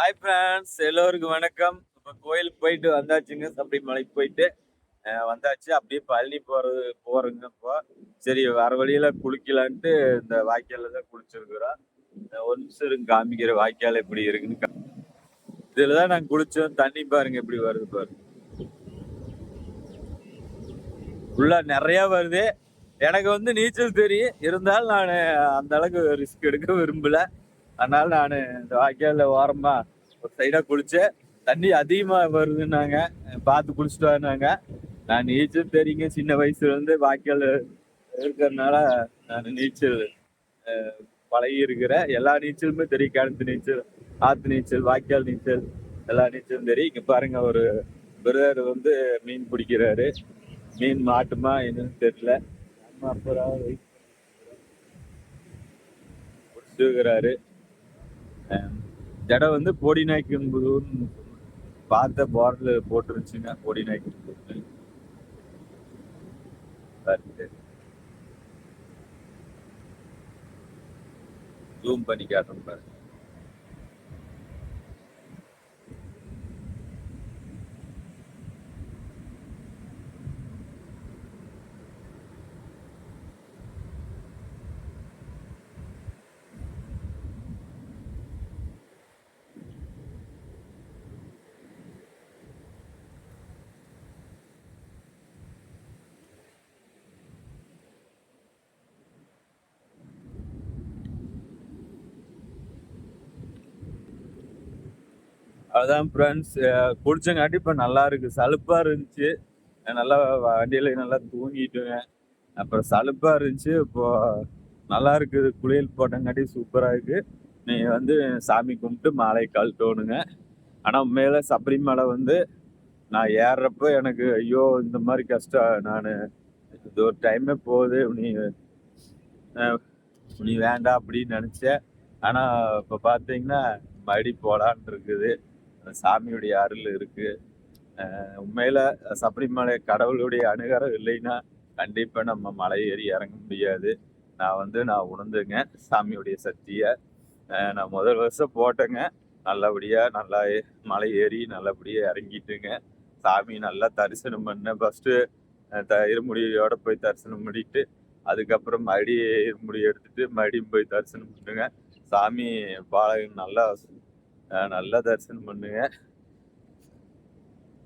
Hi friends எல்லோருக்கும் வணக்கம். இப்போ கோயிலுக்கு போயிட்டு வந்தாச்சுங்க. சபரிமலைக்கு போயிட்டு வந்தாச்சு. அப்படியே பழனி போகிறது போகிறோங்க இப்போ. சரி வர வழியில் குளிக்கலான்ட்டு இந்த வாய்க்காலில் தான் குளிச்சிருக்கிறோம். அஹ் ஒரு நிமிஷம் இருங்க காமிக்கிற வாய்க்கால் எப்படி இருக்குன்னு இதில் தான் நாங்கள் குளித்தோம் தண்ணி பாருங்க எப்படி வருது பாருங்க. உள்ள நிறையா வருது. எனக்கு வந்து நீச்சல் தெரியும். இருந்தாலும் நான் அந்த அளவுக்கு ரிஸ்க் எடுக்க விரும்பலை. அதனால நான் இந்த வாய்க்கால ஓரமா ஒரு சைடா குளிச்சேன். தண்ணி அதிகமா வருதுன்னாங்க. பார்த்து குளிச்சுட்டு வந்தாங்க நான் நீச்சல் தெரியுங்க. சின்ன வயசுல இருந்து வாய்க்கால் இருக்கிறதுனால நான் நீச்சல் பழகி இருக்கிறேன் எல்லா நீச்சலுமே தெரியும். கிணத்து நீச்சல் ஆத்து நீச்சல் வாய்க்கால் நீச்சல் எல்லா நீச்சலும் தெரியும். இங்க பாருங்க ஒரு பிரதர் வந்து மீன் பிடிக்கிறாரு. மீன் மாட்டுமா என்னன்னு தெரியல. நம்ம அப்புறம் வெயிட் பிடிச்சிருக்கிறாரு இடம் வந்து பொடி நாய்க்கும்புதூர்னு பார்த்த போர்டில் போட்டுருந்துச்சுங்க போடி நாய்க்கும்புதூர்னு ஜூம் பண்ணி காட்டுறேன் பாருங்க. அதான் ஃப்ரெண்ட்ஸ் குடிச்சங்காட்டி இப்போ நல்லா இருக்கு. சலுப்பாக இருந்துச்சு. நல்லா வண்டியில நல்லா தூங்கிட்டுங்க. அப்புறம் சலுப்பாக இருந்துச்சு. இப்போ நல்லா இருக்குது. குளியல் போட்டங்காட்டி சூப்பராக இருக்கு. நீ வந்து சாமி கும்பிட்டு மாலை கழட்டோணுங்க ஆனால் உண்மையில சபரிமலை வந்து நான் ஏறுறப்போ எனக்கு ஐயோ இந்த மாதிரி கஷ்டம். நான் இது ஒரு டைமே போகுது. நீ நீ வேண்டாம் அப்படின்னு நினச்சேன். ஆனால் இப்போ பார்த்தீங்கன்னா மறுபடி போலான்னு இருக்குது. சாமியுடைய அருள் இருக்கு. உண்மையில் உண்மையில சபரிமலை கடவுளுடைய அனுகரம் இல்லைன்னா கண்டிப்பா நம்ம மலை ஏறி இறங்க முடியாது. நான் வந்து நான் உணர்ந்துங்க சாமியுடைய சக்தியை. நான் முதல் வருஷம் போட்டேங்க. நல்லபடியா நல்லா மலை ஏறி நல்லபடியா இறங்கிட்டுங்க. சாமி நல்லா தரிசனம் பண்ணேன். ஃபர்ஸ்ட் இருமுடியோட போய் தரிசனம் பண்ணிட்டு அதுக்கப்புறம் மறுபடி இருமுடி எடுத்துட்டு மறுபடியும் போய் தரிசனம் பண்ணுங்க சாமி பாலகன் நல்லா நல்லா தரிசனம் பண்ணுங்க.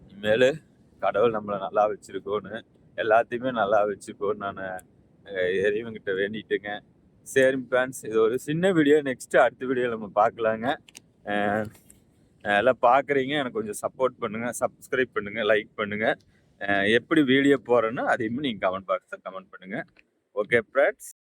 இனிமேல் கடவுள் நம்மளை நல்லா வச்சுருக்கோன்னு எல்லாத்தையுமே நல்லா வச்சுக்கோன்னு நான் இறைவங்கிட்ட வேண்டிட்டுங்க. சரி ஃபேன்ஸ் இது ஒரு சின்ன வீடியோ நெக்ஸ்ட்டு அடுத்த வீடியோ நம்ம பார்க்கலாங்க எல்லாம் பார்க்குறீங்க எனக்கு கொஞ்சம் சப்போர்ட் பண்ணுங்கள் சப்ஸ்கிரைப் பண்ணுங்கள் லைக் பண்ணுங்கள் எப்படி வீடியோ போகிறேன்னு அதையுமே நீங்கள் கமெண்ட் பாக்ஸில் கமெண்ட் பண்ணுங்கள் ஓகே ஃப்ரெண்ட்ஸ்